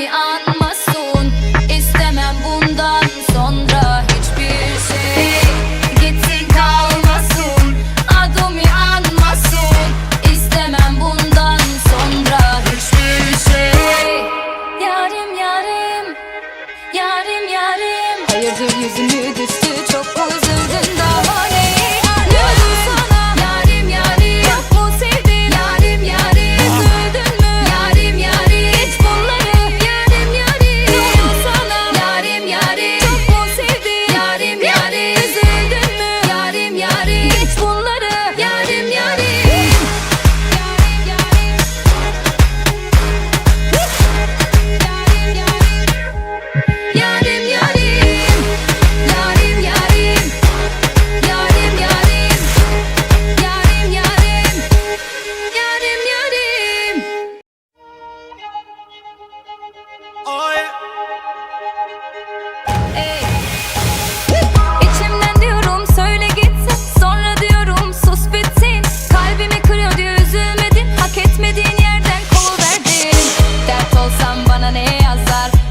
beni anmasın. İstemem bundan sonra hiçbir şey. Gitsin kalmasın adımı anmasın. İstemem bundan sonra hiçbir şey. Yarim yarim Yarim yarim. Hayırdır yüzümü düştü.